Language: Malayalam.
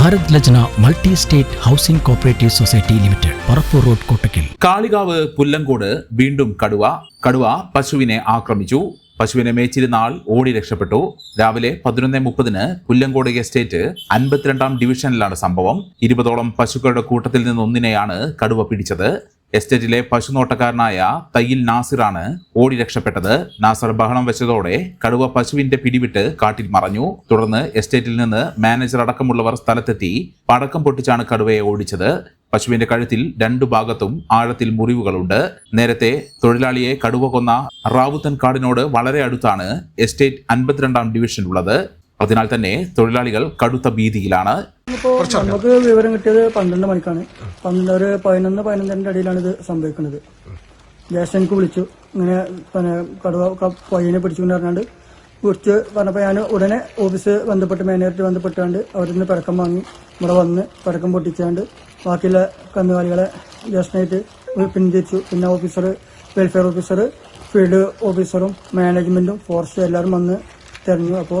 Bharat Lajna multi state housing cooperative society limited Parappur road Kottakkal. Kalikavu Pullangode വീണ്ടും കടുവ. കടുവ പശുവിനെ ആക്രമിച്ചു. പശുവിനെ മേച്ചിരുന്ന ആൾ ഓടി രക്ഷപ്പെട്ടു. രാവിലെ പതിനൊന്ന് മുപ്പതിന് പുല്ലങ്കോട് എസ്റ്റേറ്റ് അൻപത്തിരണ്ടാം ഡിവിഷനിലാണ് സംഭവം. ഇരുപതോളം പശുക്കളുടെ കൂട്ടത്തിൽ നിന്നൊന്നിനെയാണ് കടുവ പിടിച്ചത്. എസ്റ്റേറ്റിലെ പശുനോട്ടക്കാരനായ തയ്യിൽ നാസിറാണ് ഓടി രക്ഷപ്പെട്ടത്. നാസർ ബഹളം വെച്ചതോടെ കടുവ പശുവിന്റെ പിടിവിട്ട് കാട്ടിൽ മറഞ്ഞു. തുടർന്ന് എസ്റ്റേറ്റിൽ നിന്ന് മാനേജർ അടക്കമുള്ളവർ സ്ഥലത്തെത്തി പടക്കം പൊട്ടിച്ചാണ് കടുവയെ ഓടിച്ചത്. പശുവിന്റെ കഴുത്തിൽ രണ്ടു ഭാഗത്തും ആഴത്തിൽ മുറിവുകളുണ്ട്. നേരത്തെ തൊഴിലാളിയെ കടുവ കൊന്ന റാവുത്തൻ കാടിനോട് വളരെ അടുത്താണ് എസ്റ്റേറ്റ് അൻപത്തിരണ്ടാം ഡിവിഷനിലുള്ളത്. അതിനാൽ തന്നെ തൊഴിലാളികൾ കടുത്ത ഭീതിയിലാണ്. ഇപ്പോൾ നമുക്ക് വിവരം കിട്ടിയത് പന്ത്രണ്ട് മണിക്കാണ്. പന്ത്രണ്ട് ഒരു പതിനൊന്ന് പതിനൊന്നിന്റെ ഇടയിലാണ് ഇത് സംഭവിക്കുന്നത്. ജ്യേഷ്ഠൻ എനിക്ക് വിളിച്ചു. ഇങ്ങനെ പിന്നെ കടുവ പയ്യനെ പിടിച്ചുകൊണ്ട് പറഞ്ഞാണ്ട് കുറിച്ച് പറഞ്ഞപ്പോൾ ഞാൻ ഉടനെ ഓഫീസ് ബന്ധപ്പെട്ട് മാനേജറായിട്ട് ബന്ധപ്പെട്ടാണ്ട് അവരിൽ നിന്ന് പടക്കം വാങ്ങി. ഇവിടെ വന്ന് പടക്കം പൊട്ടിച്ചാണ്ട് ബാക്കിയുള്ള കന്നുകാലികളെ ജ്യേഷ്ഠനായിട്ട് പിന്തിരിച്ചു പിന്നെ ഓഫീസർ വെൽഫെയർ ഓഫീസർ ഫീൽഡ് ഓഫീസറും മാനേജ്മെന്റും ഫോറസ്റ്റും എല്ലാവരും വന്ന് തിരഞ്ഞു. അപ്പോൾ